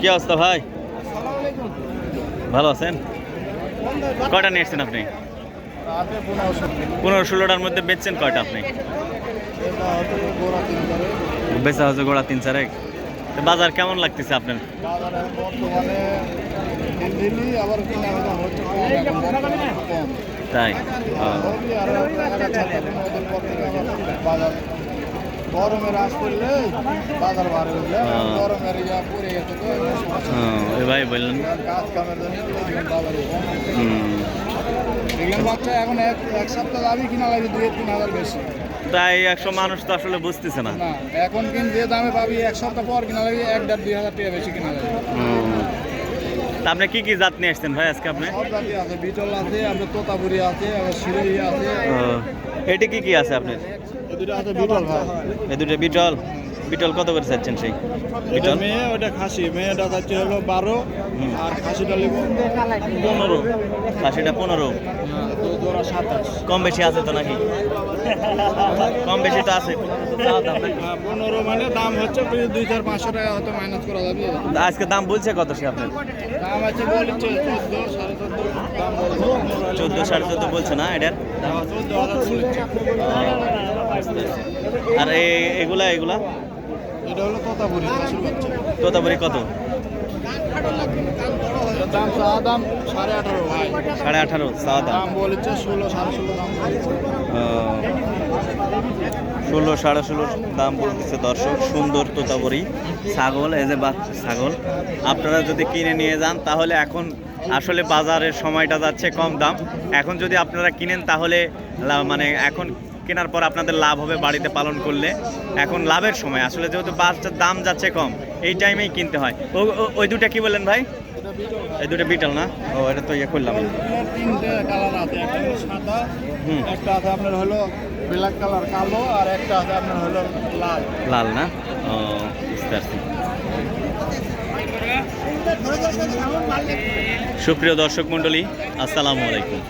কি অবস্থা ভাই? ভালো আছেন? কয়টা নিয়ে এসছেন আপনি? পনেরো ষোলোটার মধ্যে বেচছেন কয়টা আপনি? বেচা হচ্ছে গোড়া তিন চারেক। বাজার কেমন লাগতেছে আপনার। তাই? ভাই বললেন কাজ কামের জন্য দেখলাম বাজারে কম। হুম, দেখলাম বাচ্চা এখন এক এক সপ্তাহ যাবি কিনা লাগবে দুই তিন হাজার বেশি তাই একশো মানুষ তো আসলে বুঝতেছে না না এখন কিন্তু যে দামে পাবি এক সপ্তাহ পর কিনা লাগবে এক দেড় দুই হাজার টাকা বেশি কিনা লাগবে হুম। তা আপনি কি কি জাত নিয়ে আসছেন ভাই আজকে আপনি সব জাতি আছে বিটল আছে আপনার তোতাপুরি আছে আবার সিরই আছে ও, এটি কি কি আছে আপনার এই দুটো বিটল বিটল। বিটল কত করে চাচ্ছেন সেই? বিটল? মেয়ে ওটা খাসি। মেয়েটা যাচ্ছে হলো বারো আর খাসিটা পনেরো। খাসিটা পনেরো? জোড়া কম বেশি আছে তো নাকি? কম বেশি তো আছে? হ্যাঁ পনেরো মানে দাম হচ্ছে দুই চার পাঁচশো টাকা হয়তো মাইনাস করা যাবে। আজকে দাম বলছে কত সে আপনার? দাম আছে বলছে চোদ্দ সাড়ে চোদ্দ। বলছে চোদ্দ সাড়ে চোদ্দ বলছে না এটার? আর এগুলা এগুলা? এটা হলো তোতাপুরি তোতাপুরি কত? দাম চা দাম সাড়ে আঠারো। ভাই সাড়ে আঠারো চাওয়া দাম। দাম বলেছে ষোলো সাড়ে ষোলো দাম বলেছে। ও, ষোলো সাড়ে ষোলো দাম বলতেছে দর্শক। সুন্দর তোতাবরি ছাগল যে বাচ্চা ছাগল। আপনারা যদি কিনে নিয়ে যান তাহলে এখন আসলে বাজারের সময়টা যাচ্ছে কম দাম। এখন যদি আপনারা কিনেন তাহলে মানে এখন কেনার পর আপনাদের লাভ হবে বাড়িতে পালন করলে। এখন লাভের সময়। আসলে যেহেতু বাচ্চার দাম যাচ্ছে কম এই টাইমেই কিনতে হয়। ও ওই দুটা কি বললেন ভাই? এই দুটো বিটল না? ও এটা তো ইয়ে করলাম। তিনটে কালার আছে। একটা সাদা হুম। একটা আছে আপনার হলো ব্ল্যাক কালার কালো আর একটা আছে আপনার হলো লাল। লাল না? ও বুঝতে পারছি। সুপ্রিয় দর্শক মণ্ডলী আসসালামু আলাইকুম।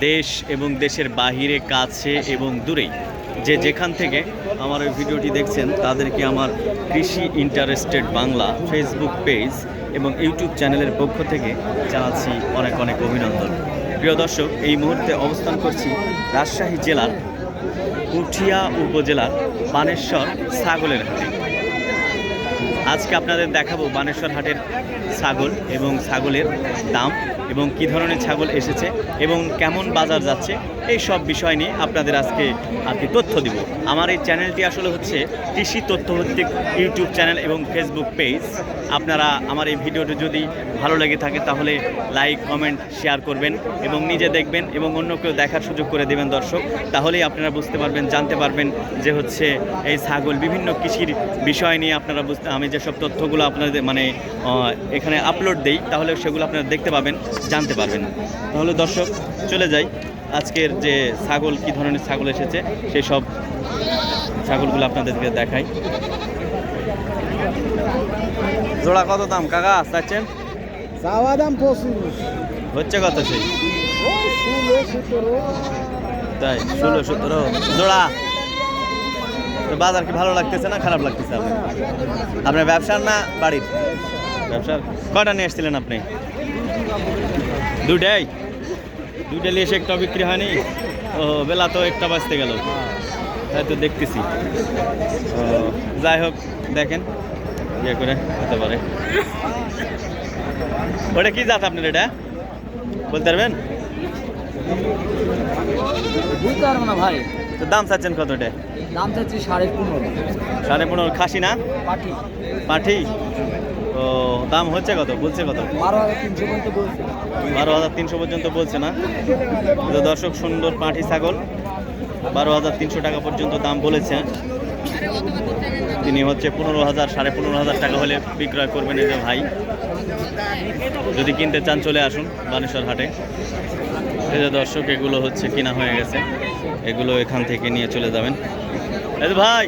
দেশ এবং দেশের বাহিরে, কাছে এবং দূরেই। যে যেখান থেকে আমার ওই ভিডিওটি দেখছেন, তাদেরকে আমার কৃষি ইন্টারেস্টেড বাংলা ফেসবুক পেজ এবং ইউটিউব চ্যানেলের পক্ষ থেকে জানাচ্ছি অনেক অনেক অভিনন্দন। প্রিয় দর্শক, এই মুহূর্তে অবস্থান করছি রাজশাহী জেলার পুঠিয়া উপজেলার বানেশ্বর ছাগলের হাটে। আজকে আপনাদের দেখাবো বানেশ্বর হাটের ছাগল এবং ছাগলের দাম। এবং কি ধরনের ছাগল এসেছে এবং কেমন বাজার যাচ্ছে, এই সব বিষয় নিয়ে আপনাদের আজকে আর কি তথ্য দিব। আমার এই চ্যানেলটি আসলে হচ্ছে কৃষি তথ্যভিত্তিক ইউটিউব চ্যানেল এবং ফেসবুক পেজ আপনারা আমার এই ভিডিওটি যদি ভালো লেগে থাকে তাহলে লাইক, কমেন্ট, শেয়ার করবেন এবং নিজে দেখবেন এবং অন্য কেউ দেখার সুযোগ করে দেবেন দর্শক। তাহলেই আপনারা বুঝতে পারবেন, জানতে পারবেন যে হচ্ছে এই ছাগল বিভিন্ন কৃষির বিষয় নিয়ে আপনারা বুঝতে, আমি যেসব তথ্যগুলো আপনাদের মানে এখানে আপলোড দেই, তাহলে সেগুলো আপনারা দেখতে পাবেন, জানতে পারবেন। তাহলে দর্শক, চলে যাই। আজকের যে ছাগল, কি ধরনের ছাগল এসেছে, সেই সব ছাগলগুলো আপনাদেরকে দেখাই। জোড়া কত দাম কাকা? চাচ্ছেন? চাওয়া দাম পঁচিশ। হচ্ছে কত সেই? তাই ষোলো সতেরো। জোড়া? বাজার কি ভালো লাগতেছে না খারাপ লাগতেছে আপনার? আপনার ব্যবসার না বাড়ির? ব্যবসার? কটা নিয়ে এসেছিলেন আপনি? দুটাই দুইটা নিয়ে এসে একটা বিক্রি হয়নি? ও বেলা তো একটা বাজতে গেল। তাই তো দেখতেছি। ও যাই হোক দেখেন। ইয়ে করে হতে পারে। ওটা কি জাত আপনার এটা? বলতে পারবেন? বুঝতে পারব না ভাই। তো দাম চাচ্ছেন কত এটা? দাম চাচ্ছি সাড়ে পনেরো। সাড়ে পনেরো। খাসি না? পাঠি ও দাম হচ্ছে কত? বলছে কত? বারো হাজার তিনশো পর্যন্ত বলছে। বারো হাজার তিনশো পর্যন্ত বলছে না? তো দর্শক সুন্দর পাঠি ছাগল। বারো হাজার তিনশো টাকা পর্যন্ত দাম বলেছে। তিনি হচ্ছে পনেরো হাজার, সাড়ে পনেরো হাজার টাকা হলে বিক্রয় করবেন এই যে ভাই। যদি কিনতে চান চলে আসুন বানেশ্বর হাটে। এই যে দর্শক, এগুলো হচ্ছে কিনা হয়ে গেছে। এগুলো এখান থেকে নিয়ে চলে যাবেন। এই যে ভাই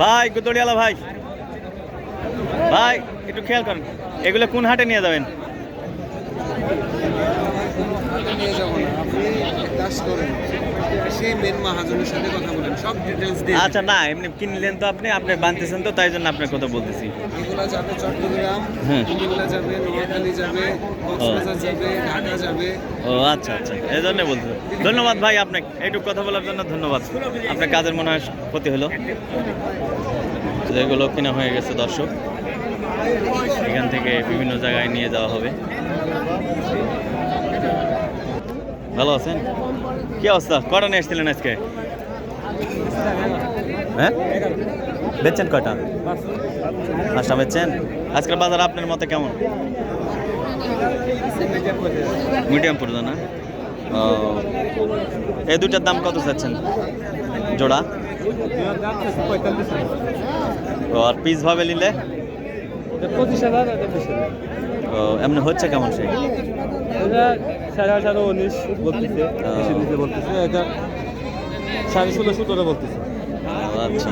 ভাই গুতড়িয়ালা ভাই। ভাই, একটু খেয়াল করেন, এগুলো কোন হাটে নিয়ে যাবেন? নিয়ে যাব না, আপনি সেই মেন মহাজনের সাথে কথা বলেন সব ডিটেলস আচ্ছা না এমনি কিনলেন তো আপনি আপনি বানতেছেন তো তাই জন্য আপনার কথা বলতেছি। এগুলো যাবে চট্টগ্রাম হ্যাঁ। কুমিল্লা যাবে নোয়াখালী যাবে কক্সবাজার যাবে ঢাকা যাবে। ও আচ্ছা আচ্ছা এই জন্য বলতে ধন্যবাদ ভাই আপনাকে এইটুকু কথা বলার জন্য ধন্যবাদ। আপনার কাজের মনে হয় ক্ষতি হলো? যেগুলো কেনা হয়ে গেছে দর্শক এখান থেকে বিভিন্ন জায়গায় নিয়ে যাওয়া হবে। ভালো আছেন? কি অবস্থা? কটা নিয়ে এসেছিলেন আজকে? হ্যাঁ? বেচছেন কটা পাঁচটা বেচছেন? আজকের বাজার আপনার মতে কেমন? মিডিয়াম পড়তো না? ও। এই দুটার দাম কত চাচ্ছেন? জোড়া? ও আর পিস ভাবে নিলে? পঁচিশ হাজার এমনি হচ্ছে কেমন সেই? সাড়ে উনিশ এটা সাড়ে আচ্ছা।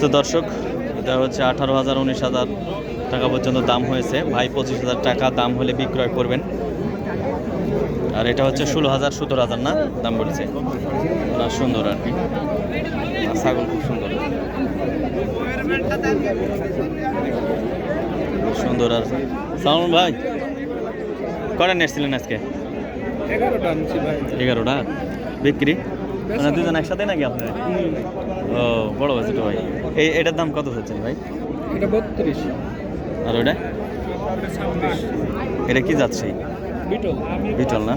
তো দর্শক, এটা হচ্ছে আঠারো হাজার, উনিশ হাজার টাকা পর্যন্ত দাম হয়েছে। ভাই, পঁচিশ হাজার টাকা দাম হলে বিক্রয় করবেন। আর এটা হচ্ছে ষোলো হাজার, সতেরো হাজার, না? দাম বলছে। সুন্দর আর কি। ছাগল খুব সুন্দর। সুন্দর আর ভাই কটা নিয়ে এসেছিলেন আজকে? এগারোটা বিক্রি? মানে দুজন একসাথে নাকি আপনার? ও বড় তো ভাই। এই এটার দাম কত হচ্ছে ভাই? এটা বত্রিশ। আর ওটা এটা কি যাচ্ছে বিটল। বিটল না?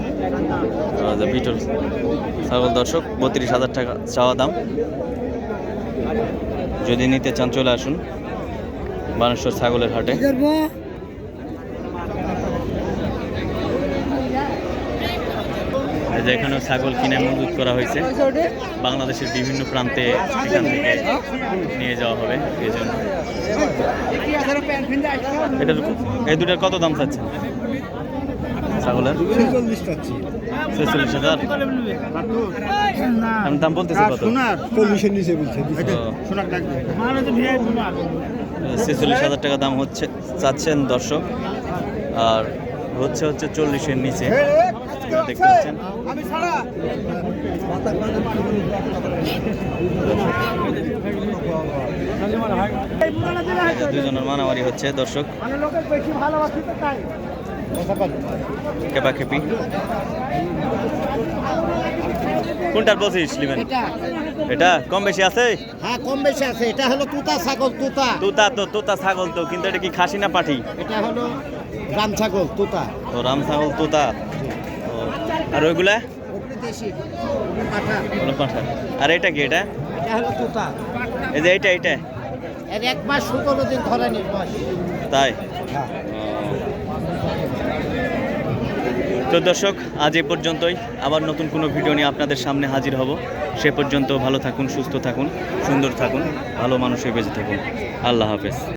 আচ্ছা বিটল। ছাগল দর্শক বত্রিশ হাজার টাকা চাওয়া দাম। যদি নিতে চান চলে আসুন। বানেশ্বর ছাগলের হাটে। এই যে এখানেও ছাগল কিনে মজুত করা হয়েছে, বাংলাদেশের বিভিন্ন প্রান্তে এখান থেকে নিয়ে যাওয়া হবে এই জন্য। এটার এই দুটার কত দাম চাচ্ছেন? ছাগলের? ছেচল্লিশ হাজার। আমি দাম বলতেছি কত? চল্লিশের নিচে ছেচল্লিশ হাজার টাকা দাম হচ্ছে, চাচ্ছেন দর্শক। আর হচ্ছে হচ্ছে চল্লিশের নিচে। দেখতে পাচ্ছেন। দুজনের মারামারি হচ্ছে দর্শক। খেপা খেপি কোনটার বলছিস লিবেন এটা কম বেশি আছে? হ্যাঁ কম বেশি আছে। এটা হলো তুতা ছাগল তুতা। তোতা তো তোতা ছাগল তো কিন্তু এটা কি খাসি না পাঠি? এটা হলো রাম ছাগল তুতা। ও রাম ছাগল তোতা। আর ওইগুলা? আর এটা কি এটা? এটা এই যে এক মাস দিন ধরে তাই? ও। তো দর্শক আজ এ পর্যন্তই। আবার নতুন কোনো ভিডিও নিয়ে আপনাদের সামনে হাজির হব। সে পর্যন্ত ভালো থাকুন সুস্থ থাকুন সুন্দর থাকুন ভালো মানুষই বেঁচে থাকুন। আল্লাহ হাফেজ।